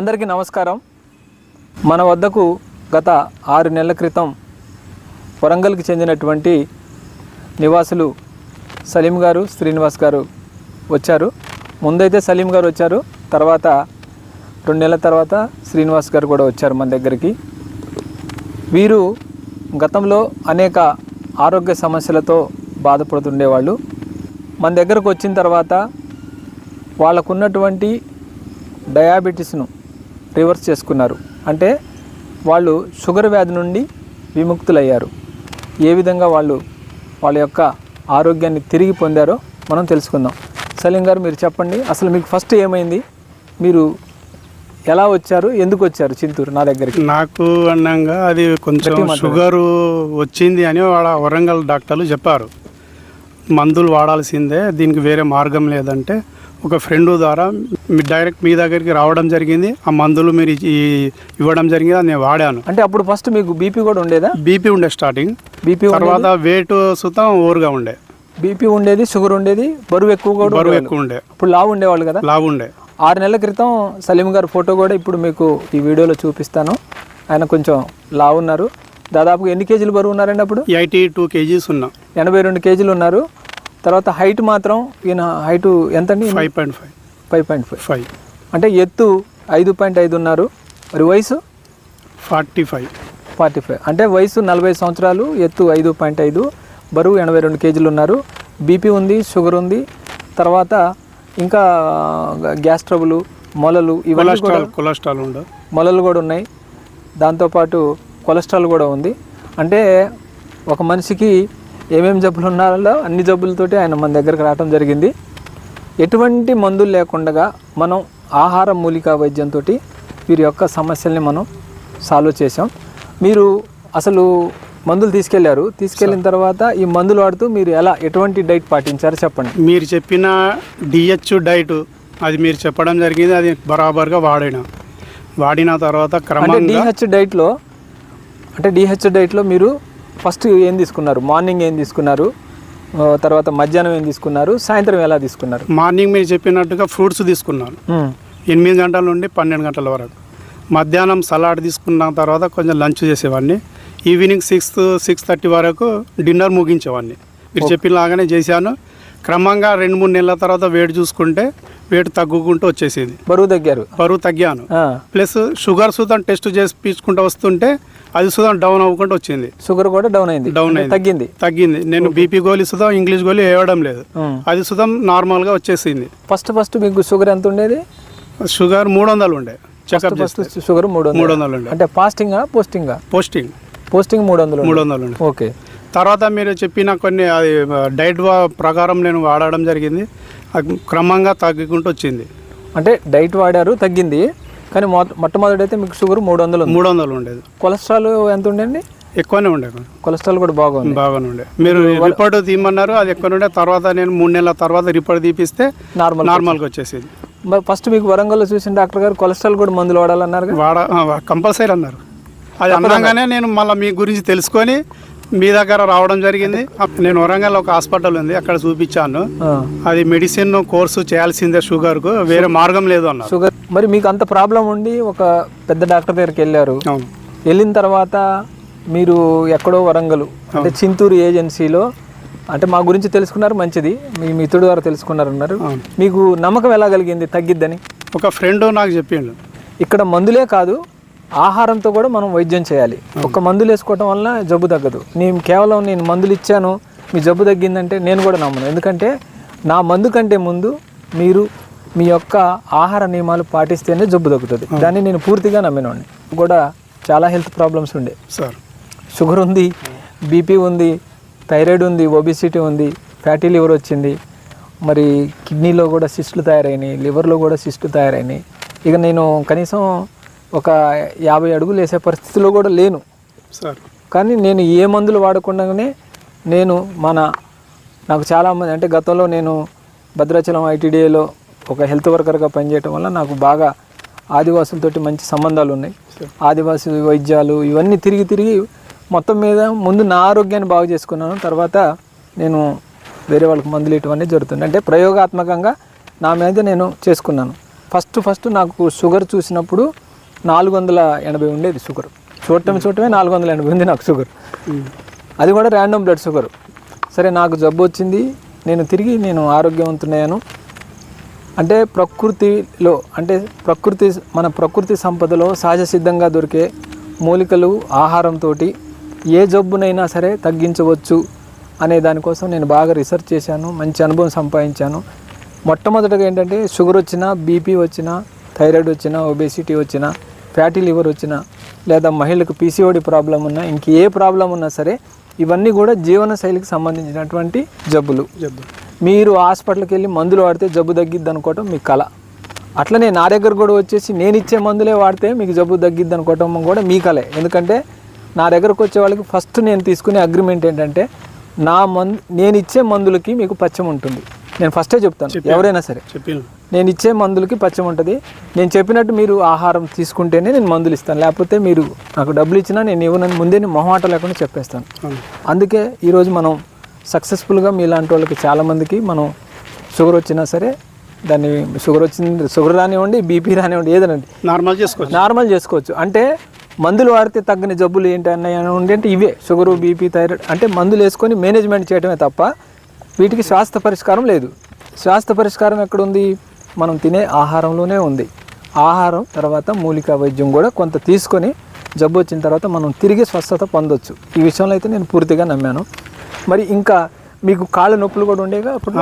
అందరికీ నమస్కారం. మన వద్దకు గత ఆరు నెలల క్రితం వరంగల్కి చెందినటువంటి నివాసులు సలీం గారు శ్రీనివాస్ గారు వచ్చారు. ముందైతే సలీం గారు వచ్చారు తర్వాత రెండు నెలల తర్వాత శ్రీనివాస్ గారు కూడా వచ్చారు మన దగ్గరికి. వీరు గతంలో అనేక ఆరోగ్య సమస్యలతో బాధపడుతుండేవాళ్ళు. మన దగ్గరకు వచ్చిన తర్వాత వాళ్ళకున్నటువంటి డయాబెటీస్ను రివర్స్ చేసుకున్నారు. అంటే వాళ్ళు షుగర్ వ్యాధి నుండి విముక్తులయ్యారు. ఏ విధంగా వాళ్ళు వాళ్ళ యొక్క ఆరోగ్యాన్ని తిరిగి పొందారో మనం తెలుసుకుందాం. సలీం గారు మీరు చెప్పండి. అసలు మీకు ఫస్ట్ ఏమైంది? మీరు ఎలా వచ్చారు? ఎందుకు వచ్చారు చింతూరు నా దగ్గరికి? నాకు అన్నంగా అది కొంచెం షుగర్ వచ్చింది అని వాళ్ళ వరంగల్ డాక్టర్లు చెప్పారు. మందులు వాడాల్సిందే దీనికి వేరే మార్గం లేదంటే ఒక ఫ్రెండ్ ద్వారా డైరెక్ట్ మీ దగ్గరికి రావడం జరిగింది. ఆ మందులు మీరు ఇవ్వడం జరిగింది. నేను వాడాను. అంటే అప్పుడు ఫస్ట్ మీకు బీపీ కూడా ఉండేదా? బీపీ ఉండే స్టార్టింగ్. బీపీ తర్వాత వెయిట్ సుతం ఓరుగా ఉండే. బీపీ ఉండేది షుగర్ ఉండేది బరువు ఎక్కువ కూడా బరువు. ఎక్కువ ఉండే. ఇప్పుడు లావు ఉండేవాళ్ళు కదా? లావు ఉండే. ఆరు నెలల క్రితం సలీం గారి ఫోటో కూడా ఇప్పుడు మీకు ఈ వీడియోలో చూపిస్తాను. ఆయన కొంచెం లావు ఉన్నారు. దాదాపుగా ఎన్ని కేజీలు బరువు ఉన్నారండి అప్పుడు? ఎయిటీ టూ కేజీస్ ఉన్నా. ఎనభై రెండు కేజీలు ఉన్నారు. తర్వాత హైట్ మాత్రం ఈయన హైట్ ఎంత అండి five point five. Five point five five అంటే ఎత్తు ఐదు పాయింట్ ఐదు ఉన్నారు మరి వయసు? ఫార్టీ ఫైవ్ ఫార్టీ ఫైవ్ అంటే వయసు నలభై సంవత్సరాలు ఎత్తు ఐదు పాయింట్ ఐదు. బరువు ఎనభై రెండు కేజీలు ఉన్నారు బీపీ ఉంది షుగర్ ఉంది. తర్వాత ఇంకా గ్యాస్ ట్రబుల్ మొలలు ఇవన్నీ కొలెస్ట్రాల్ కొలెస్ట్రాల్ ఉండే మొలలు కూడా ఉన్నాయి. దాంతోపాటు కొలెస్ట్రాల్ కూడా ఉంది. అంటే ఒక మనిషికి ఏమేమి జబ్బులు ఉన్నారో అన్ని జబ్బులతోటి ఆయన మన దగ్గరకు రావడం జరిగింది. ఎటువంటి మందులు లేకుండా మనం ఆహార మూలికా వైద్యంతో వీరి యొక్క సమస్యల్ని మనం సాల్వ్ చేసాం మీరు అసలు మందులు తీసుకెళ్ళారు. తీసుకెళ్ళిన తర్వాత ఈ మందులు వాడుతూ మీరు ఎలా ఎటువంటి డైట్ పాటించారో చెప్పండి. మీరు చెప్పిన డిహెచ్ డైట్ అది మీరు చెప్పడం జరిగింది అది బరాబర్గా వాడిన. వాడిన తర్వాత క్రమంగా డిహెచ్ డైట్లో అంటే డిహెచ్ డైట్లో మీరు ఫస్ట్ ఏం తీసుకున్నారు? మార్నింగ్ ఏం తీసుకున్నారు? తర్వాత మధ్యాహ్నం ఏం తీసుకున్నారు? సాయంత్రం ఎలా తీసుకున్నారు? మార్నింగ్ మీరు చెప్పినట్టుగా ఫ్రూట్స్ తీసుకున్నాను. ఎనిమిది గంటల నుండి పన్నెండు గంటల వరకు. మధ్యాహ్నం సలాడ్ తీసుకున్న తర్వాత కొంచెం లంచ్ చేసేవాడిని. ఈవినింగ్ సిక్స్ సిక్స్ థర్టీ వరకు డిన్నర్ ముగించేవాడిని. మీరు చెప్పినలాగానే చేశాను. క్రమంగా రెండు మూడు నెలల తర్వాత వెయిట్ చూసుకుంటే వెయిట్ తగ్గుకుంటూ వచ్చేసింది. బరువు తగ్గారు? బరువు తగ్గాను. ప్లస్ షుగర్ సుతం టెస్ట్ చేసి పీచుకుంటూ వస్తుంటే అది సుతం డౌన్ అవ్వకుండా వచ్చింది. షుగర్ కూడా డౌన్ అయింది. డౌన్ అయింది. తగ్గింది. తగ్గింది. నేను బీపీ గోళీ సుతం ఇంగ్లీష్ గోళీ వేయడం లేదు. అది సుతం నార్మల్గా వచ్చేసింది. ఫస్ట్ ఫస్ట్ మీకు షుగర్ ఎంత ఉండేది? షుగర్ మూడు వందలు ఉండే. చెకప్ షుగర్ మూడు మూడు వందలు ఉండే. అంటే ఫాస్టింగా పోస్టింగా? పోస్టింగ్. పోస్టింగ్ మూడు వందలు మూడు వందలు ఓకే. తర్వాత మీరు చెప్పిన కొన్ని అది డైట్ ప్రకారం నేను వాడడం జరిగింది. అది క్రమంగా తగ్గుకుంటూ వచ్చింది. అంటే డైట్ వాడారు తగ్గింది. కానీ మొట్ట మొట్టమొదటైతే మీకు షుగర్ మూడు వందలు మూడు వందలు ఉండేది. కొలెస్ట్రాల్ ఎంత ఉండండి ఎక్కువనే ఉండే. కొలెస్ట్రాల్ కూడా బాగుంది బాగానే ఉండే. మీరు రిపోర్ట్ తీయమన్నారు అది ఎక్కువ ఉండే. తర్వాత నేను మూడు నెలల తర్వాత రిపోర్ట్ తీపిస్తే నార్మల్ నార్మల్గా వచ్చేసింది. మరి ఫస్ట్ మీకు వరంగల్లో చూసిన డాక్టర్ గారు కొలెస్ట్రాల్ కూడా మందులు వాడాలన్నారు వాడ కంపల్సరీ అన్నారు. అది అన్నగానే నేను మళ్ళీ మీ గురించి తెలుసుకొని మీ దగ్గర రావడం జరిగింది. నేను వరంగల్ ఒక హాస్పిటల్ ఉంది అక్కడ చూపించాను. అది మెడిసిన్ కోర్సు చేయాల్సిందే షుగర్కు వేరే మార్గం లేదు అన్నారు. షుగర్ మరి మీకు అంత ప్రాబ్లం ఉండి ఒక పెద్ద డాక్టర్ దగ్గరికి వెళ్ళారు. వెళ్ళిన తర్వాత మీరు ఎక్కడో వరంగల్ అంటే చింతూరు ఏజెన్సీలో అంటే మా గురించి తెలుసుకున్నారు మంచిది. మీ మిత్రుడు ద్వారా తెలుసుకున్నారు అన్నారు అవును. మీకు నమ్మకం ఎలా కలిగింది? తగ్గిద్దని? ఒక ఫ్రెండ్ నాకు చెప్పిండు. ఇక్కడ మందులే కాదు ఆహారంతో కూడా మనం వైద్యం చేయాలి. ఒక మందులు వేసుకోవటం వల్ల జబ్బు తగ్గదు. నేను కేవలం నేను మందులు ఇచ్చాను మీ జబ్బు తగ్గిందంటే నేను కూడా నమ్మను. ఎందుకంటే నా మందు కంటే ముందు మీరు మీ యొక్క ఆహార నియమాలు పాటిస్తేనే జబ్బు తగ్గుతుంది. దాన్ని నేను పూర్తిగా నమ్మినవాడిని కూడా చాలా హెల్త్ ప్రాబ్లమ్స్ ఉండే. సార్. షుగర్ ఉంది బీపీ ఉంది థైరాయిడ్ ఉంది ఒబిసిటీ ఉంది ఫ్యాటీ లివర్ వచ్చింది. మరి కిడ్నీలో కూడా సిస్టులు తయారైనాయి లివర్లో కూడా సిస్టులు తయారైనాయి. ఇక నేను కనీసం ఒక యాభై అడుగులు వేసే పరిస్థితిలో కూడా లేను. సార్. కానీ నేను ఏ మందులు వాడకుండానే నేను మన నాకు చాలామంది అంటే గతంలో నేను భద్రాచలం ఐటీడీఏలో ఒక హెల్త్ వర్కర్గా పనిచేయటం వల్ల నాకు బాగా ఆదివాసులతోటి మంచి సంబంధాలు ఉన్నాయి. ఆదివాసి వైద్యాలు ఇవన్నీ తిరిగి తిరిగి మొత్తం మీద ముందు నా ఆరోగ్యాన్ని బాగు చేసుకున్నాను. తర్వాత నేను వేరే వాళ్ళకి మందులు అనేది జరుగుతుంది. అంటే ప్రయోగాత్మకంగా నా మీద నేను చేసుకున్నాను. ఫస్ట్ ఫస్ట్ నాకు షుగర్ చూసినప్పుడు నాలుగు వందల ఎనభై ఉండేది షుగర్. చూడటం చూడటమే నాలుగు వందల ఎనభై ఉంది నాకు షుగర్. అది కూడా ర్యాండమ్ బ్లడ్ షుగర్. సరే నాకు జబ్బు వచ్చింది. నేను తిరిగి నేను ఆరోగ్యవంతున్నాను అంటే ప్రకృతిలో అంటే ప్రకృతి మన ప్రకృతి సంపదలో సహజ సిద్ధంగా దొరికే మూలికలు ఆహారంతో ఏ జబ్బునైనా సరే తగ్గించవచ్చు అనే దానికోసం నేను బాగా రీసెర్చ్ చేశాను మంచి అనుభవం సంపాదించాను. మొట్టమొదటగా ఏంటంటే షుగర్ వచ్చినా బీపీ వచ్చినా థైరాయిడ్ వచ్చినా ఒబేసిటీ వచ్చినా ఫ్యాటీ లివర్ వచ్చినా లేదా మహిళలకు పీసీఓడి ప్రాబ్లం ఉన్నా ఇంక ఏ ప్రాబ్లం ఉన్నా సరే ఇవన్నీ కూడా జీవన శైలికి సంబంధించినటువంటి జబ్బులు. జబ్బు మీరు హాస్పిటల్కి వెళ్ళి మందులు వాడితే జబ్బు తగ్గిద్ది అనుకోవటం మీ కళ అట్లనే నా దగ్గర కూడా వచ్చేసి నేను ఇచ్చే మందులే వాడితే మీకు జబ్బు తగ్గిద్ది అనుకోవటం కూడా మీ కలే. ఎందుకంటే నా దగ్గరకు వచ్చే వాళ్ళకి ఫస్ట్ నేను తీసుకునే అగ్రిమెంట్ ఏంటంటే నా మందు నేను ఇచ్చే మందులకి మీకు పచ్చం ఉంటుంది నేను ఫస్టే చెప్తాను ఎవరైనా సరే. నేను ఇచ్చే మందులకి పచ్చం ఉంటుంది. నేను చెప్పినట్టు మీరు ఆహారం తీసుకుంటేనే నేను మందులు ఇస్తాను. లేకపోతే మీరు నాకు డబ్బులు ఇచ్చినా నేను ఇవ్వనని ముందే నేను మొహమాట లేకుండా చెప్పేస్తాను. అందుకే ఈరోజు మనం సక్సెస్ఫుల్గా మీలాంటి వాళ్ళకి చాలామందికి మనం షుగర్ వచ్చినా సరే దాన్ని షుగర్ వచ్చింది షుగర్ రానివ్వండి బీపీ రానివ్వండి ఏదనండి నార్మల్ చేసుకోవచ్చు. నార్మల్ చేసుకోవచ్చు. అంటే మందులు వాడితే తగ్గని జబ్బులు ఏంటి అన్నాయి అంటే ఇవే. షుగరు బీపీ థైరాయిడ్ అంటే మందులు వేసుకొని మేనేజ్మెంట్ చేయడమే తప్ప వీటికి శాస్త్ర పరిష్కారం లేదు. శాస్త్ర పరిష్కారం ఎక్కడుంది? మనం తినే ఆహారంలోనే ఉంది. ఆహారం తర్వాత మూలికా వైద్యం కూడా కొంత తీసుకొని జబ్బు వచ్చిన తర్వాత మనం తిరిగి స్వస్థత పొందొచ్చు. ఈ విషయంలో అయితే నేను పూర్తిగా నమ్మాను. మరి ఇంకా మీకు కాళ్ళ నొప్పులు కూడా ఉండేగా అప్పుడు?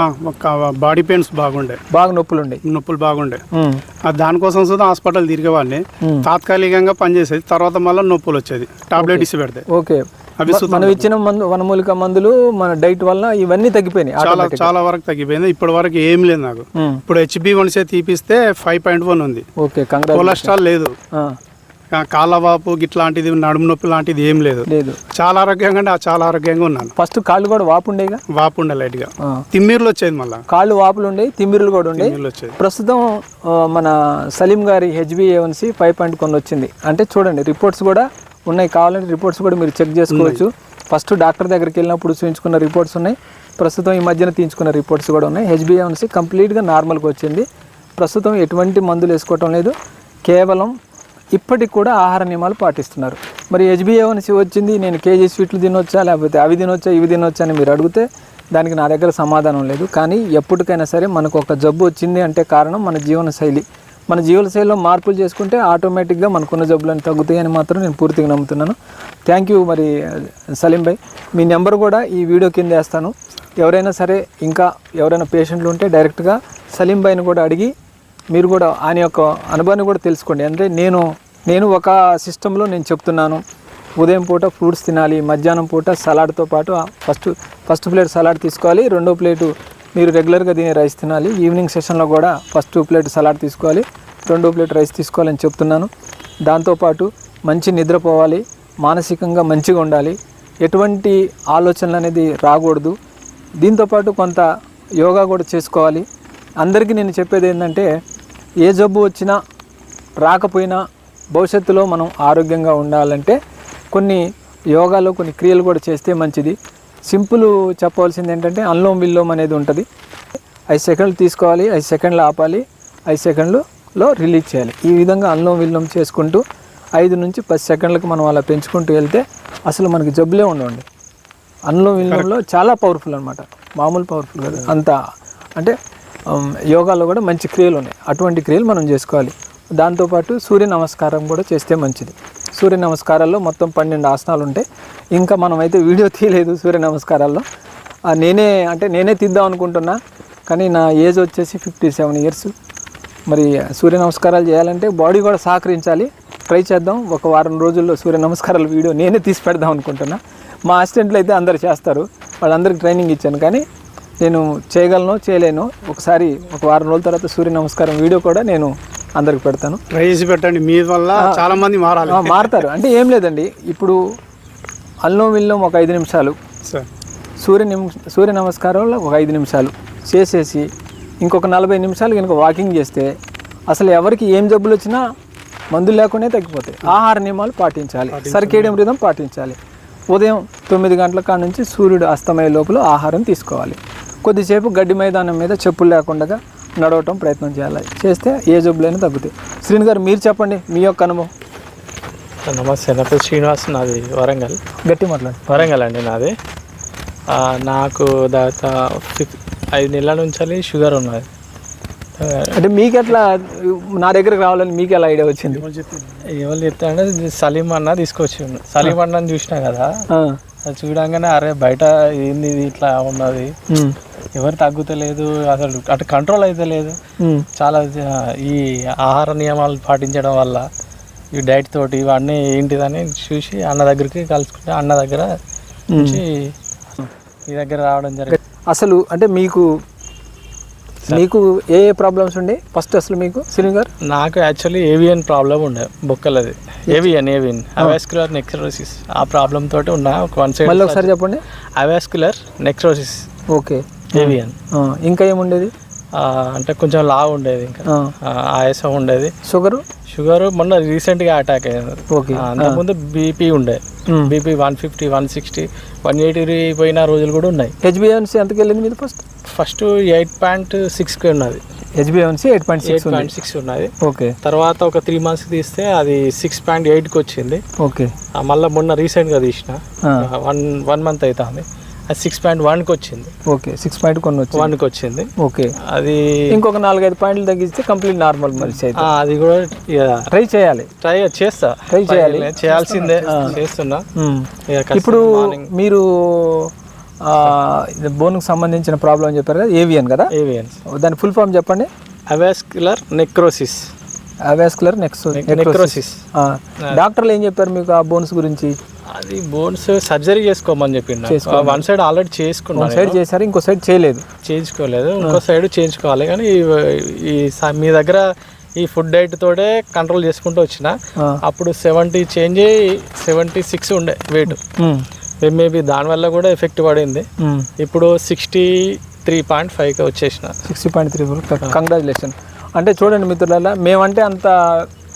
బాడీ పెయిన్స్ బాగుండే. బాగా నొప్పులు ఉండే నొప్పులు బాగుండే దానికోసం సుధా హాస్పిటల్ తిరిగేవాడిని. తాత్కాలికంగా పనిచేసేది తర్వాత మళ్ళీ నొప్పులు వచ్చేది. టాబ్లెట్ ఇచ్చి పెడితే. ఓకే. మనం ఇచ్చిన మందు వనమూలిక మందులు మన డైట్ వల్ల ఇవన్నీ తగ్గిపోయినాయి చాలా. చాలా వరకు తగ్గిపోయింది. ఇప్పటి వరకు ఏం లేదు నాకు. ఇప్పుడు హెచ్బి వన్సే తీపిస్తే ఫైవ్ పాయింట్ వన్ ఉంది. ఓకే కొలెస్ట్రాల్ లేదు. కా- కాళ్ళ వాపు గిట్లాంటిది నడుము నొప్పి లాంటిది ఏం లేదు. లేదు. చాలా ఆరోగ్యంగా అంటే చాలా ఆరోగ్యంగా ఉన్నాను. ఫస్ట్ కాళ్ళు కూడా వాపు ఉండేగా వాపు ఉండే లైట్గా ఆ. తిమ్మిర్లు వచ్చేది మళ్ళీ. కాళ్ళు వాపులు ఉండేవి తిమ్మిరులు కూడా వచ్చేది. ప్రస్తుతం మన సలీం గారి హెచ్బిఏవన్సి ఫైవ్ పాయింట్ కొన్ని వచ్చింది. అంటే చూడండి రిపోర్ట్స్ కూడా ఉన్నాయి. కావాలంటే రిపోర్ట్స్ కూడా మీరు చెక్ చేసుకోవచ్చు. ఫస్ట్ డాక్టర్ దగ్గరికి వెళ్ళినప్పుడు చూపించుకున్న రిపోర్ట్స్ ఉన్నాయి. ప్రస్తుతం ఈ మధ్యన తీయించుకున్న రిపోర్ట్స్ కూడా ఉన్నాయి. హెచ్బిఏవన్సి కంప్లీట్గా నార్మల్గా వచ్చింది. ప్రస్తుతం ఎటువంటి మందులు వేసుకోవటం లేదు. కేవలం ఇప్పటికి కూడా ఆహార నియమాలు పాటిస్తున్నారు. మరి హెచ్బిఏవన్సి వచ్చింది నేను కేజీ స్వీట్లు తినొచ్చా లేకపోతే అవి తినొచ్చా ఇవి తినొచ్చా అని మీరు అడిగితే దానికి నా దగ్గర సమాధానం లేదు. కానీ ఎప్పటికైనా సరే మనకు ఒక జబ్బు వచ్చింది అంటే కారణం మన జీవన శైలి. మన జీవనశైలిలో మార్పులు చేసుకుంటే ఆటోమేటిక్గా మనకున్న జబ్బులను తగ్గుతాయని మాత్రం నేను పూర్తిగా నమ్ముతున్నాను. థ్యాంక్ యూ మరి సలీం భాయ్ మీ నెంబర్ కూడా ఈ వీడియో కింద వేస్తాను. ఎవరైనా సరే ఇంకా ఎవరైనా పేషెంట్లు ఉంటే డైరెక్ట్గా సలీం భాయ్ని కూడా అడిగి మీరు కూడా ఆయన యొక్క అనుభవాన్ని కూడా తెలుసుకోండి. అంటే నేను నేను ఒక సిస్టంలో నేను చెప్తున్నాను. ఉదయం పూట ఫ్రూట్స్ తినాలి మధ్యాహ్నం పూట సలాడ్తో పాటు ఫస్ట్ ఫస్ట్ ప్లేట్ సలాడ్ తీసుకోవాలి రెండో ప్లేటు మీరు రెగ్యులర్గా తినే రైస్ తినాలి. ఈవినింగ్ సెషన్లో కూడా ఫస్ట్ ప్లేట్ సలాడ్ తీసుకోవాలి. రెండో ప్లేట్ రైస్ తీసుకోవాలని చెప్తున్నాను. దాంతోపాటు మంచి నిద్రపోవాలి మానసికంగా మంచిగా ఉండాలి. ఎటువంటి ఆలోచనలు అనేది రాకూడదు. దీంతోపాటు కొంత యోగా కూడా చేసుకోవాలి. అందరికీ నేను చెప్పేది ఏంటంటే ఏ జబ్బు వచ్చినా రాకపోయినా భవిష్యత్తులో మనం ఆరోగ్యంగా ఉండాలంటే కొన్ని యోగాలో కొన్ని క్రియలు కూడా చేస్తే మంచిది. సింపుల్ చెప్పవలసింది ఏంటంటే అన్లోమ్ విల్లోమ్ అనేది ఉంటుంది. ఐదు సెకండ్లు తీసుకోవాలి ఐదు సెకండ్లు ఆపాలి ఐదు సెకండ్లలో రిలీజ్ చేయాలి. ఈ విధంగా అన్లోమ్ విల్లోమ్ చేసుకుంటూ ఐదు నుంచి పది సెకండ్లకు మనం అలా పెంచుకుంటూ వెళ్తే అసలు మనకి జబ్బులే ఉండవండి. అన్లోమ్ విల్లోంలో చాలా పవర్ఫుల్ అనమాట మామూలు పవర్ఫుల్ కాదు. అంత అంటే యోగాలో కూడా మంచి క్రియలు ఉన్నాయి. అటువంటి క్రియలు మనం చేసుకోవాలి. దాంతోపాటు సూర్య నమస్కారం కూడా చేస్తే మంచిది. సూర్య నమస్కారాల్లో మొత్తం పన్నెండు ఆసనాలు ఉంటాయి ఇంకా మనం అయితే వీడియో తీయలేదు సూర్య నమస్కారాల్లో. నేనే అంటే నేనే తీద్దాం అనుకుంటున్నా. కానీ నా ఏజ్ వచ్చేసి ఫిఫ్టీ సెవెన్ ఇయర్స్. మరి సూర్య నమస్కారాలు చేయాలంటే బాడీ కూడా సహకరించాలి. ట్రై చేద్దాం. ఒక వారం రోజుల్లో సూర్య నమస్కారాల వీడియో నేనే తీసి పెడదాం అనుకుంటున్నా. మా అసిస్టెంట్లు అయితే అందరు చేస్తారు. వాళ్ళందరికీ ట్రైనింగ్ ఇచ్చాను. కానీ నేను చేయగలను చేయలేను. ఒకసారి ఒక వారం రోజుల తర్వాత సూర్య నమస్కారం వీడియో కూడా నేను అందరికి పెడతాను. ట్రై చేసి పెట్టండి. మీ వల్ల చాలా మంది మారాలి. మారుతారు. అంటే ఏం లేదండి. ఇప్పుడు అల్లం విల్లం ఒక ఐదు నిమిషాలు. సార్. సూర్య నిమ్ సూర్య నమస్కారంలో ఒక ఐదు నిమిషాలు. చేసేసి ఇంకొక నలభై నిమిషాలు కనుక వాకింగ్ చేస్తే అసలు ఎవరికి ఏం జబ్బులు వచ్చినా మందులు లేకుండా తగ్గిపోతాయి. ఆహార నియమాలు పాటించాలి. సర్కేడియం రిధం పాటించాలి. ఉదయం తొమ్మిది గంటల కాడ నుంచి సూర్యుడు అస్తమయ లోపల ఆహారం తీసుకోవాలి. కొద్దిసేపు గడ్డి మైదానం మీద చెప్పులు లేకుండా నడవటం ప్రయత్నం చేయాలి. చేస్తే ఏ జబ్బులైనా తగ్గుతాయి. శ్రీని గారు మీరు చెప్పండి మీ యొక్క అనుభవం. నమస్తే నా పేరు శ్రీనివాస్ నాది వరంగల్. గట్టి మాట్లాడు. వరంగల్ అండి నాది. నాకు దాదాపు ఫిఫ్ ఐదు నెలల నుంచి షుగర్ ఉన్నది. అంటే మీకు ఎట్లా నా దగ్గరకు రావాలని మీకు ఎలా ఐడియా వచ్చింది? ఎవరు చెప్తారంటే సలీం అన్న తీసుకొచ్చి సలీం అన్నని చూసినా కదా? అది చూడంగానే అరే బయట ఏంది ఇది ఇట్లా ఉన్నది? ఎవరు తగ్గుతలేదు అసలు అటు కంట్రోల్ అయితే లేదు. చాలా ఈ ఆహార నియమాలు పాటించడం వల్ల ఈ డైట్ తోటి ఇవన్నీ ఏంటిదని చూసి అన్న దగ్గరికి కలుసుకుంటే అన్న దగ్గర నుంచి మీ దగ్గర రావడం జరిగింది. అసలు అంటే మీకు మీకు ఏ ఏ ప్రాబ్లమ్స్ ఉండే? ఫస్ట్ అసలు మీకు శ్రీని గారు? నాకు యాక్చువల్లీ ఏవియన్ ప్రాబ్లం ఉండే బొక్కలది. ఏవియన్ ఏవియన్ అవాస్కులర్ నెక్రోసిస్ ఆ ప్రాబ్లం తోటి ఉన్నా ఒక వన్ సైడ్ మళ్ళీ ఒకసారి చెప్పండి. అవాస్కులర్ నెక్రోసిస్ ఓకే ఏవియన్ ఇంకా ఏముండేది? అంటే కొంచెం లావు ఉండేది ఇంకా. ఆయాసం ఉండేది. షుగరు షుగర్ మొన్న రీసెంట్గా అటాక్ అయ్యింది ఓకే అంతకుముందు బీపీ ఉండే. BP one fifty one sixty one eighty పోయిన రోజులు కూడా ఉన్నాయి. హెచ్బిఎన్సీ ఎంతకి వెళ్ళింది మీది ఫస్ట్ ఫస్ట్ ఎయిట్ పాయింట్ సిక్స్కి ఉన్నది. హెచ్బిఎన్సీ eight point eight point six ఉన్నది. ఓకే తర్వాత ఒక త్రీ మంత్స్ తీస్తే అది సిక్స్ పాయింట్ ఎయిట్కి వచ్చింది. ఓకే మళ్ళా మొన్న రీసెంట్గా తీసిన. వన్ వన్ మంత్ అవుతుంది అది సిక్స్ పాయింట్ వన్కి వచ్చింది ఓకే సిక్స్ పాయింట్ కొన్ని వచ్చింది వన్కి వచ్చింది ఓకే. అది ఇంకొక నాలుగైదు పాయింట్లు తగ్గిస్తే కంప్లీట్ నార్మల్ మనిషి అది కూడా ట్రై చేయాలి. ట్రై చేస్తా. Try చేయాలి. చేయాల్సిందే. చేస్తున్నా. ఇప్పుడు మీరు బోన్కి సంబంధించిన ప్రాబ్లం అని చెప్పారు కదా ఏవియన్ కదా? ఏవియన్స్ దాని ఫుల్ ఫామ్ చెప్పండి. Avascular necrosis avascular next necrosis డాక్టర్లు ఏం చెప్పారు మీకు ఆ బోన్స్ గురించి? అది బోన్స్ సర్జరీ చేసుకోమని చెప్పిండు. వన్ సైడ్ ఆల్రెడీ చేసుకున్నాను సైడ్ చేశారు ఇంకో సైడ్ చేయలేదు. చేయించుకోలేదు. ఇంకో సైడ్ చేయించుకోవాలి. కానీ ఈ- మీ దగ్గర ఈ ఫుడ్ డైట్ తోటే కంట్రోల్ చేసుకుంటూ వచ్చిన. అప్పుడు సెవెంటీ చేంజ్ అయ్యి సెవెంటీ సిక్స్ ఉండే వెయిట్ మేబీ దానివల్ల కూడా ఎఫెక్ట్ పడింది. ఇప్పుడు సిక్స్టీ త్రీ పాయింట్ ఫైవ్కి వచ్చేసిన. సిక్స్టీ పాయింట్ త్రీ కంగ్రాచులేషన్ అంటే చూడండి మిత్రులలో మేమంటే అంత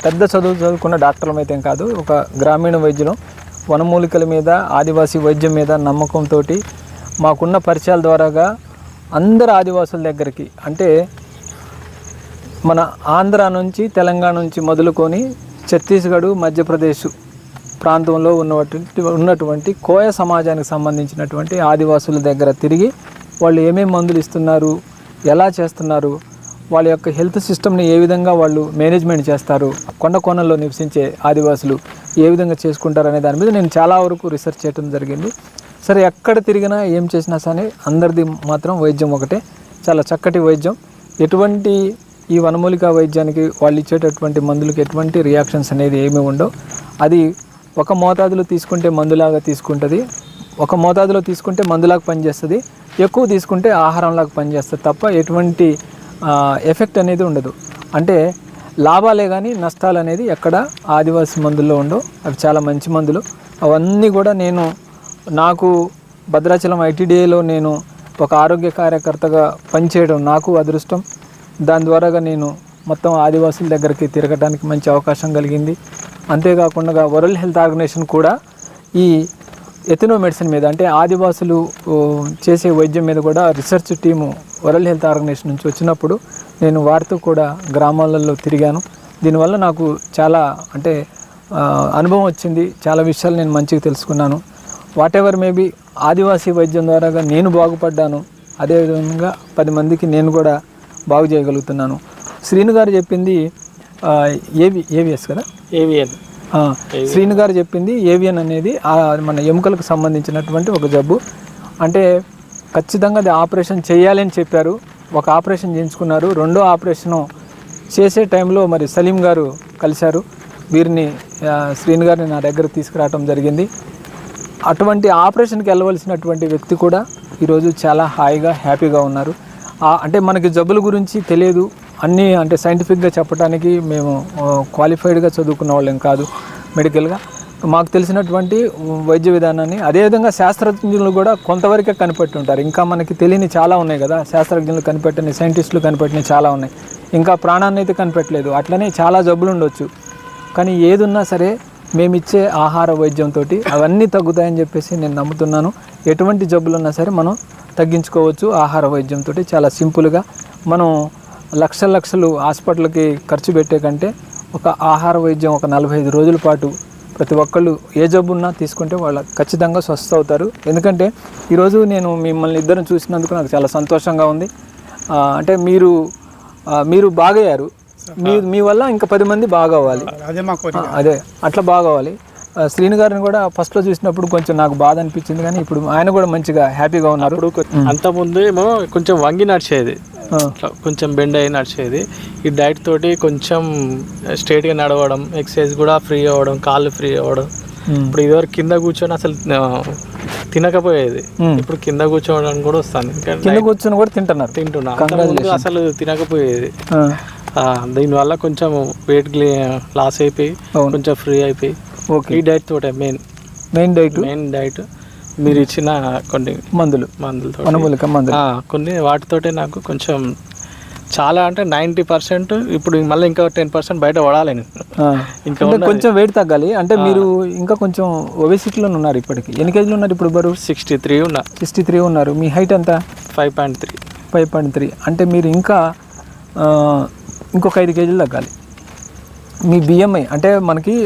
పెద్ద చదువు చదువుకున్న డాక్టర్లం అయితే కాదు. ఒక గ్రామీణ వైద్యులం. వనమూలికల మీద ఆదివాసీ వైద్యం మీద నమ్మకంతో మాకున్న పరిచయాల ద్వారాగా అందరు ఆదివాసుల దగ్గరికి అంటే మన ఆంధ్ర నుంచి తెలంగాణ నుంచి మొదలుకొని ఛత్తీస్గఢ్ మధ్యప్రదేశ్ ప్రాంతంలో ఉన్నటువంటి ఉన్నటువంటి కోయ సమాజానికి సంబంధించినటువంటి ఆదివాసుల దగ్గర తిరిగి వాళ్ళు ఏమేమి మందులు ఇస్తున్నారు ఎలా చేస్తున్నారు వాళ్ళ యొక్క హెల్త్ సిస్టమ్ని ఏ విధంగా వాళ్ళు మేనేజ్మెంట్ చేస్తారు కొండ కోణంలో నివసించే ఆదివాసులు ఏ విధంగా చేసుకుంటారు అనే దాని మీద నేను చాలా వరకు రీసెర్చ్ చేయడం జరిగింది. సరే ఎక్కడ తిరిగినా ఏం చేసినా సరే అందరిది మాత్రం వైద్యం ఒకటే. చాలా చక్కటి వైద్యం. ఎటువంటి ఈ వనమూలిక వైద్యానికి వాళ్ళు ఇచ్చేటటువంటి మందులకు ఎటువంటి రియాక్షన్స్ అనేది ఏమీ ఉండవు. అది ఒక మోతాదులో తీసుకుంటే మందులాగా తీసుకుంటుంది ఒక మోతాదులో తీసుకుంటే మందులాగా పనిచేస్తుంది ఎక్కువ తీసుకుంటే ఆహారంలాగా పనిచేస్తుంది తప్ప ఎటువంటి ఎఫెక్ట్ అనేది ఉండదు. అంటే లాభాలే కానీ నష్టాలు అనేది ఎక్కడ ఆదివాసీ మందుల్లో ఉండవు. అవి చాలా మంచి మందులు. అవన్నీ కూడా నేను నాకు భద్రాచలం ఐటీడీఏలో నేను ఒక ఆరోగ్య కార్యకర్తగా పనిచేయడం నాకు అదృష్టం. దాని ద్వారాగా నేను మొత్తం ఆదివాసుల దగ్గరికి తిరగడానికి మంచి అవకాశం కలిగింది. అంతేకాకుండా వరల్డ్ హెల్త్ ఆర్గనైజేషన్ కూడా ఈ ఎథనో మెడిసిన్ మీద అంటే ఆదివాసులు చేసే వైద్యం మీద కూడా research team World Health Organization నుంచి వచ్చినప్పుడు నేను వారితో కూడా గ్రామాలలో తిరిగాను. దీనివల్ల నాకు చాలా అంటే అనుభవం వచ్చింది. చాలా విషయాలు నేను మంచిగా తెలుసుకున్నాను. వాట్ ఎవర్ మేబీ ఆదివాసీ వైద్యం ద్వారాగా నేను బాగుపడ్డాను. అదేవిధంగా పది మందికి నేను కూడా బాగు చేయగలుగుతున్నాను. శ్రీను గారు చెప్పింది ఏవి ఏవిఎస్ కదా? ఏవియన్ ఆ, శ్రీను గారు చెప్పింది ఏవియన్ అనేది మన ఎముకలకు సంబంధించినటువంటి ఒక జబ్బు. అంటే ఖచ్చితంగా అది ఆపరేషన్ చేయాలని చెప్పారు. ఒక ఆపరేషన్ చేయించుకున్నారు. రెండో ఆపరేషను చేసే టైంలో మరి సలీం గారు కలిశారు. వీరిని శ్రీని గారిని నా దగ్గర తీసుకురావటం జరిగింది. అటువంటి ఆపరేషన్కి వెళ్ళవలసినటువంటి వ్యక్తి కూడా ఈరోజు చాలా హాయిగా హ్యాపీగా ఉన్నారు. అంటే మనకి జబ్బుల గురించి తెలియదు. అన్నీ అంటే సైంటిఫిక్గా చెప్పడానికి మేము క్వాలిఫైడ్గా చదువుకున్న వాళ్ళం కాదు. మెడికల్గా. మాకు తెలిసినటువంటి వైద్య విధానాన్ని అదేవిధంగా శాస్త్రజ్ఞులు కూడా కొంతవరకే కనిపెట్టి ఉంటారు. ఇంకా మనకి తెలియని చాలా ఉన్నాయి కదా శాస్త్రజ్ఞులు కనిపెట్టని సైంటిస్టులు కనిపెట్టిన చాలా ఉన్నాయి. ఇంకా ప్రాణాన్ని అయితే కనిపెట్టలేదు. అట్లనే చాలా జబ్బులు ఉండొచ్చు. కానీ ఏదున్నా సరే మేమిచ్చే ఆహార వైద్యంతో అవన్నీ తగ్గుతాయని చెప్పేసి నేను నమ్ముతున్నాను. ఎటువంటి జబ్బులు ఉన్నా సరే మనం తగ్గించుకోవచ్చు ఆహార వైద్యంతో చాలా సింపుల్గా మనం లక్షల లక్షలు హాస్పిటల్కి ఖర్చు పెట్టే కంటే ఒక ఆహార వైద్యం ఒక నలభై ఐదు రోజుల పాటు ప్రతి ఒక్కళ్ళు ఏ జబ్బు ఉన్నా తీసుకుంటే వాళ్ళు ఖచ్చితంగా స్వస్థ అవుతారు. ఎందుకంటే ఈరోజు నేను మిమ్మల్ని ఇద్దరిని చూసినందుకు నాకు చాలా సంతోషంగా ఉంది. అంటే మీరు మీరు బాగయ్యారు మీ మీ వల్ల ఇంకా పది మంది బాగా అవ్వాలి. అదే మా కోరిక. ఆ, అదే అట్లా బాగా అవ్వాలి. శ్రీను గారిని కూడా ఫస్ట్లో చూసినప్పుడు కొంచెం నాకు బాధ అనిపించింది. కానీ ఇప్పుడు ఆయన కూడా మంచిగా హ్యాపీగా ఉన్నారు. అంత ముందు ఏమో కొంచెం వంగి నడిచేది. కొంచెం బెండ్ అయి నడిచేది. ఈ డైట్ తోటి కొంచెం స్ట్రైట్గా నడవడం ఎక్సర్సైజ్ కూడా ఫ్రీ అవ్వడం కాళ్ళు ఫ్రీ అవ్వడం. ఇప్పుడు ఇదివరకు కింద కూర్చొని అసలు తినకపోయేది. ఇప్పుడు కింద కూర్చోవడానికి కూడా వస్తాను కింద కూర్చొని కూడా తింటున్నారు. తింటున్నా. అసలు తినకపోయేది. దీనివల్ల కొంచెం వెయిట్ లాస్ అయిపోయి. కొంచెం ఫ్రీ అయిపోయి. ఓకే. ఈ డైట్ తోటే main. Main diet? Main diet. మీరు ఇచ్చిన కొన్ని మందులు. మందులతో మందులు. కొన్ని వాటితోటే నాకు కొంచెం చాలా అంటే నైంటీ పర్సెంట్ ఇప్పుడు మళ్ళీ ఇంకా టెన్ పర్సెంట్ బయట పడాలి ఇంకా. కొంచెం వెయిట్ తగ్గాలి. అంటే మీరు ఇంకా కొంచెం ఒబేసిటీలో ఉన్నారు ఇప్పటికి. ఎన్ని కేజీలు ఉన్నారు ఇప్పుడు బరువు? సిక్స్టీ త్రీ ఉన్నా. సిక్స్టీ త్రీ ఉన్నారు. మీ హైట్ ఎంత? Five point three. Five point three. అంటే మీరు ఇంకా ఇంకొక ఐదు కేజీలు తగ్గాలి. మీ బిఎంఐ అంటే మనకి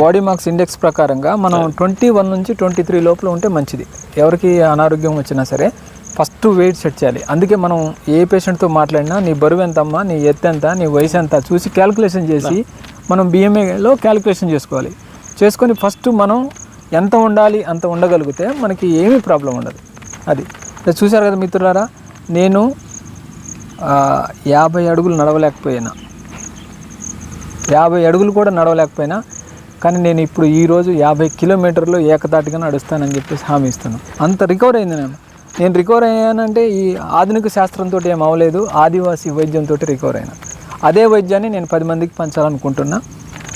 బాడీ మార్క్స్ ఇండెక్స్ ప్రకారంగా మనం ట్వంటీ వన్ నుంచి ట్వంటీ త్రీ లోపల ఉంటే మంచిది. ఎవరికి అనారోగ్యం వచ్చినా సరే ఫస్ట్ వెయిట్ సెట్ చేయాలి. అందుకే మనం ఏ పేషెంట్తో మాట్లాడినా నీ బరువు ఎంతమ్మా నీ ఎత్తు ఎంత నీ వయసు ఎంత చూసి క్యాలిక్యులేషన్ చేసి మనం బిఎంఐలో క్యాలిక్యులేషన్ చేసుకోవాలి. చేసుకొని ఫస్ట్ మనం ఎంత ఉండాలి అంత ఉండగలిగితే మనకి ఏమీ ప్రాబ్లం ఉండదు. అది. చూశారు కదా మిత్రులారా నేను యాభై అడుగులు నడవలేకపోయినా. యాభై అడుగులు కూడా నడవలేకపోయినా కానీ నేను ఇప్పుడు ఈరోజు యాభై కిలోమీటర్లు ఏకతాటిగా నడుస్తానని చెప్పేసి హామీ ఇస్తున్నాను. అంత రికవర్ అయింది నేను. నేను రికవర్ అయ్యానంటే ఈ ఆధునిక శాస్త్రంతో ఏం అవ్వలేదు. ఆదివాసీ వైద్యంతో రికవర్ అయినా. అదే వైద్యాన్ని నేను పది మందికి పంచాలనుకుంటున్నా.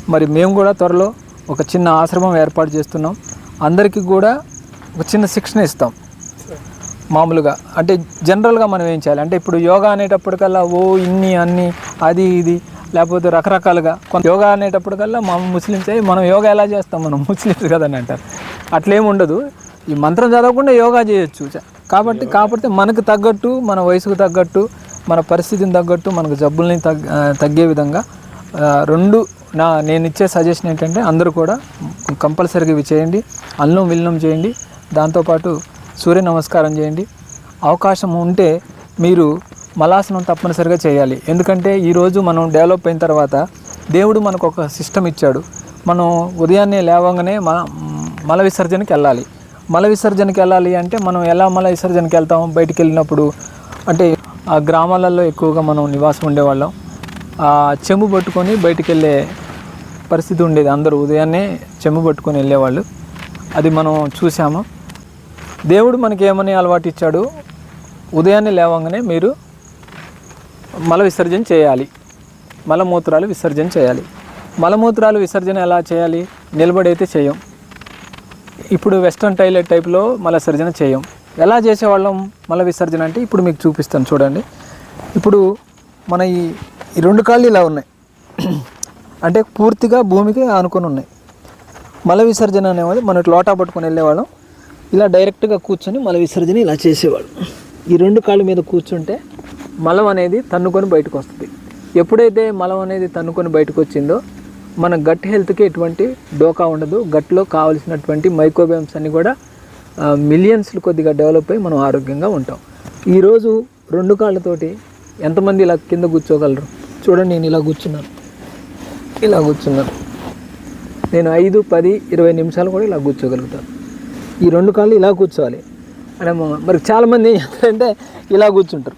మరి మేము కూడా త్వరలో ఒక చిన్న ఆశ్రమం ఏర్పాటు చేస్తున్నాం. అందరికీ కూడా ఒక చిన్న శిక్షణ ఇస్తాం. మామూలుగా. అంటే జనరల్గా మనం ఏం చేయాలి? అంటే ఇప్పుడు యోగా అనేటప్పటికల్లా ఓ ఇన్ని అన్ని అది ఇది లేకపోతే రకరకాలుగా కొంత యోగా అనేటప్పటికల్లా మా ముస్లిమ్స్ "ఏయ్, మనం యోగా ఎలా చేస్తాం? మనం ముస్లిమ్స్ కదని అంటారు. అట్లేం ఉండదు. ఈ మంత్రం చదవకుండా యోగా చేయొచ్చు. కాబట్టి కాకపోతే మనకు తగ్గట్టు మన వయసుకు తగ్గట్టు మన పరిస్థితిని తగ్గట్టు మనకు జబ్బుల్ని తగ్గ విధంగా రెండు నా నేను ఇచ్చే సజెషన్ ఏంటంటే అందరూ కూడా కంపల్సరీగా ఇవి చేయండి. అల్లం విల్లం చేయండి. దాంతోపాటు సూర్య నమస్కారం చేయండి. అవకాశం ఉంటే మీరు మలాసనం తప్పనిసరిగా చేయాలి. ఎందుకంటే ఈరోజు మనం డెవలప్ అయిన తర్వాత దేవుడు మనకు ఒక సిస్టమ్ ఇచ్చాడు. మనం ఉదయాన్నే లేవగానే మన మల విసర్జనకి వెళ్ళాలి. మల విసర్జనకి వెళ్ళాలి అంటే మనం ఎలా మల విసర్జనకి వెళ్తాం? బయటికి వెళ్ళినప్పుడు అంటే ఆ గ్రామాలలో ఎక్కువగా మనం నివాసం ఉండేవాళ్ళం. ఆ చెంబు పట్టుకొని బయటికి వెళ్ళే పరిస్థితి ఉండేది అందరూ. ఉదయాన్నే చెంబు పట్టుకొని వెళ్ళేవాళ్ళు. అది మనం చూసాము. దేవుడు మనకి ఏమని అలవాటు ఇచ్చాడు? ఉదయాన్నే లేవగానే మీరు మల విసర్జన చేయాలి. మలమూత్రాలు విసర్జన చేయాలి. మలమూత్రాలు విసర్జన ఎలా చేయాలి? నిలబడైతే చేయం. ఇప్పుడు వెస్ట్రన్ టైలెట్ టైప్లో మల విసర్జన చేయం. ఎలా చేసేవాళ్ళం మల విసర్జన అంటే ఇప్పుడు మీకు చూపిస్తాను చూడండి. ఇప్పుడు మన ఈ ఈ రెండు కాళ్ళు ఇలా ఉన్నాయి. అంటే పూర్తిగా భూమికి ఆనుకొని ఉన్నాయి. మల విసర్జన అనేవాళ్ళు మనం లోటా పట్టుకొని వెళ్ళేవాళ్ళం. ఇలా డైరెక్ట్గా కూర్చొని మల విసర్జన ఇలా చేసేవాళ్ళం. ఈ రెండు కాళ్ళ మీద కూర్చుంటే మలం అనేది తన్నుకొని బయటకు వస్తుంది. ఎప్పుడైతే మలం అనేది తన్నుకొని బయటకు వచ్చిందో మన గట్ హెల్త్కి ఎటువంటి డోకా ఉండదు. గట్లో కావలసినటువంటి మైక్రోబయోమ్స్ అన్నీ కూడా మిలియన్స్లు కొద్దిగా డెవలప్ అయ్యి మనం ఆరోగ్యంగా ఉంటాం. ఈరోజు రెండు కాళ్ళతోటి ఎంతమంది ఇలా కింద కూర్చోగలరు? చూడండి నేను ఇలా కూర్చున్నాను. ఇలా కూర్చున్నాను. నేను ఐదు పది ఇరవై నిమిషాలు కూడా ఇలా కూర్చోగలుగుతాను. ఈ రెండు కాళ్ళు ఇలా కూర్చోవాలి. అనే మరి చాలామంది ఏం చేస్తారంటే ఇలా కూర్చుంటారు.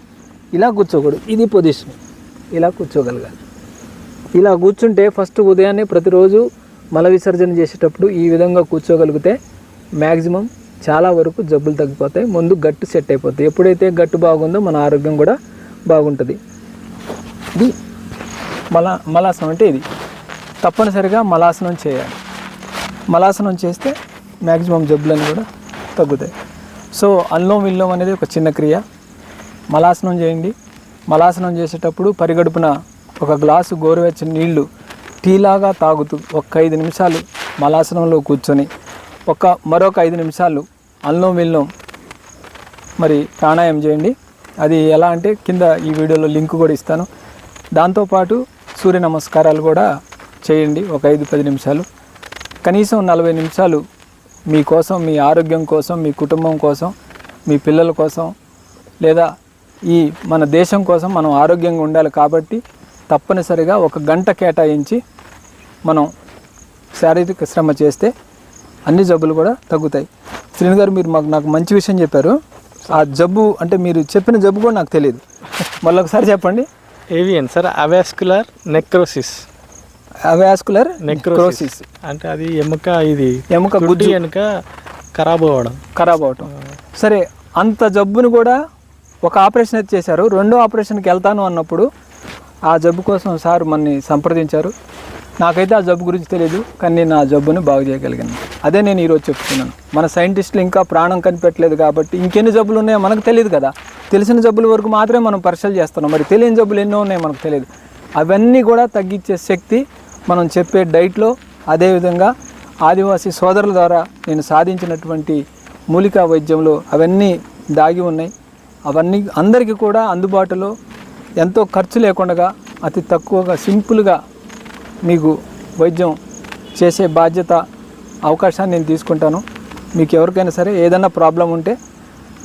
ఇలా కూర్చోకూడదు. ఇది పొజిషన్ ఇలా కూర్చోగలగాలి. ఇలా కూర్చుంటే ఫస్ట్ ఉదయాన్నే ప్రతిరోజు మల విసర్జన చేసేటప్పుడు ఈ విధంగా కూర్చోగలిగితే మ్యాక్సిమం చాలా వరకు జబ్బులు తగ్గిపోతాయి. ముందు గట్టు సెట్ అయిపోతాయి. ఎప్పుడైతే గట్టు బాగుందో మన ఆరోగ్యం కూడా బాగుంటుంది. ఇది మల మలాసనం అంటే ఇది. తప్పనిసరిగా మలాసనం చేయాలి. మలాసనం చేస్తే మ్యాక్సిమం జబ్బులన్నీ కూడా తగ్గుతాయి. సో అల్లోం విల్లం అనేది ఒక చిన్న క్రియ. మలాసనం చేయండి. మలాసనం చేసేటప్పుడు పరిగడుపున ఒక గ్లాసు గోరువెచ్చని నీళ్ళు టీలాగా తాగుతూ ఒక ఐదు నిమిషాలు మలాసనంలో కూర్చొని ఒక మరొక ఐదు నిమిషాలు అల్లం విల్లం మరి ప్రాణాయామం చేయండి. అది ఎలా అంటే కింద ఈ వీడియోలో లింక్ కూడా ఇస్తాను. దాంతోపాటు సూర్య నమస్కారాలు కూడా చేయండి ఒక ఐదు పది నిమిషాలు. కనీసం నలభై నిమిషాలు మీకోసం మీ ఆరోగ్యం కోసం మీ కుటుంబం కోసం మీ పిల్లల కోసం లేదా ఈ మన దేశం కోసం మనం ఆరోగ్యంగా ఉండాలి కాబట్టి తప్పనిసరిగా ఒక గంట కేటాయించి మనం శారీరక శ్రమ చేస్తే అన్ని జబ్బులు కూడా తగ్గుతాయి. శ్రీను గారు మీరు మాకు నాకు మంచి విషయం చెప్పారు. ఆ జబ్బు అంటే మీరు చెప్పిన జబ్బు కూడా నాకు తెలియదు. మళ్ళీ ఒకసారి చెప్పండి. AVN sir avascular necrosis. Avascular necrosis. అంటే అది ఎముక ఇది ఎముక గుడ్డి వెనుక ఖరాబ్ అవ్వడం. ఖరాబ్ అవటం సరే అంత జబ్బును కూడా ఒక ఆపరేషన్ అయితే చేశారు. రెండో ఆపరేషన్కి వెళ్తాను అన్నప్పుడు ఆ జబ్బు కోసం సార్ మనని సంప్రదించారు. నాకైతే ఆ జబ్బు గురించి తెలియదు కానీ నేను ఆ జబ్బును బాగు చేయగలిగాను. అదే నేను ఈరోజు చెప్తున్నాను. మన సైంటిస్టులు ఇంకా ప్రాణం కనిపెట్టలేదు కాబట్టి ఇంకెన్ని జబ్బులు ఉన్నాయో మనకు తెలియదు కదా. తెలిసిన జబ్బుల వరకు మాత్రమే మనం పరీక్షలు చేస్తున్నాం. మరి తెలియని జబ్బులు ఎన్నో ఉన్నాయో మనకు తెలియదు అవన్నీ కూడా తగ్గించే శక్తి మనం చెప్పే డైట్లో అదేవిధంగా ఆదివాసీ సోదరుల ద్వారా నేను సాధించినటువంటి మూలికా వైద్యంలో అవన్నీ దాగి ఉన్నాయి. అవన్నీ అందరికీ కూడా అందుబాటులో ఎంతో ఖర్చు లేకుండా అతి తక్కువగా సింపుల్గా మీకు వైద్యం చేసే బాధ్యత అవకాశాన్ని నేను తీసుకుంటాను. మీకు ఎవరికైనా సరే ఏదైనా ప్రాబ్లం ఉంటే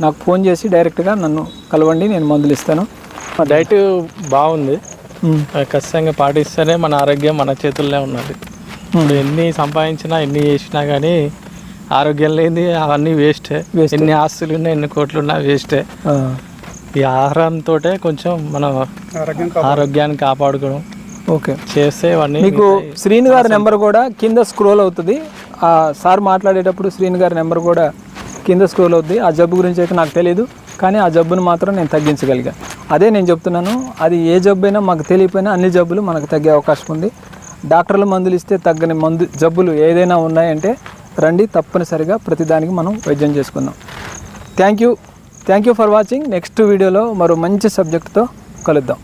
నాకు ఫోన్ చేసి డైరెక్ట్గా నన్ను కలవండి నేను మందులు ఇస్తాను. డైట్ బాగుంది. ఖచ్చితంగా పాటిస్తేనే మన ఆరోగ్యం మన చేతుల్లో ఉన్నది. ఇప్పుడు ఎన్ని సంపాదించినా ఎన్ని చేసినా కానీ ఆరోగ్యం లేనిది అవన్నీ వేస్టే. ఎన్ని ఆస్తులు ఉన్నా ఎన్ని కోట్లు ఉన్నా వేస్టే. ఆ, ఈ ఆహారంతో కొంచెం మనం ఆరోగ్యం ఆరోగ్యాన్ని కాపాడుకోవడం. ఓకే. చేస్తే ఇవన్నీ మీకు శ్రీను గారి నెంబర్ కూడా కింద స్క్రోల్ అవుతుంది. ఆ సార్ మాట్లాడేటప్పుడు శ్రీను గారి నెంబర్ కూడా కింద స్క్రోల్ అవుతుంది. ఆ జబ్బు గురించి అయితే నాకు తెలియదు కానీ ఆ జబ్బును మాత్రం నేను తగ్గించగలిగా. అదే నేను చెప్తున్నాను. అది ఏ జబ్బు అయినా మాకు తెలియపోయినా అన్ని జబ్బులు మనకు తగ్గే అవకాశం ఉంది. డాక్టర్లు మందులు ఇస్తే తగ్గని మందు జబ్బులు ఏదైనా ఉన్నాయంటే రండి తప్పనిసరిగా ప్రతిదానికి మనం వైద్యం చేసుకుందాం. Thank you thank you for watching next వీడియోలో మరో మంచి సబ్జెక్ట్తో కలుద్దాం.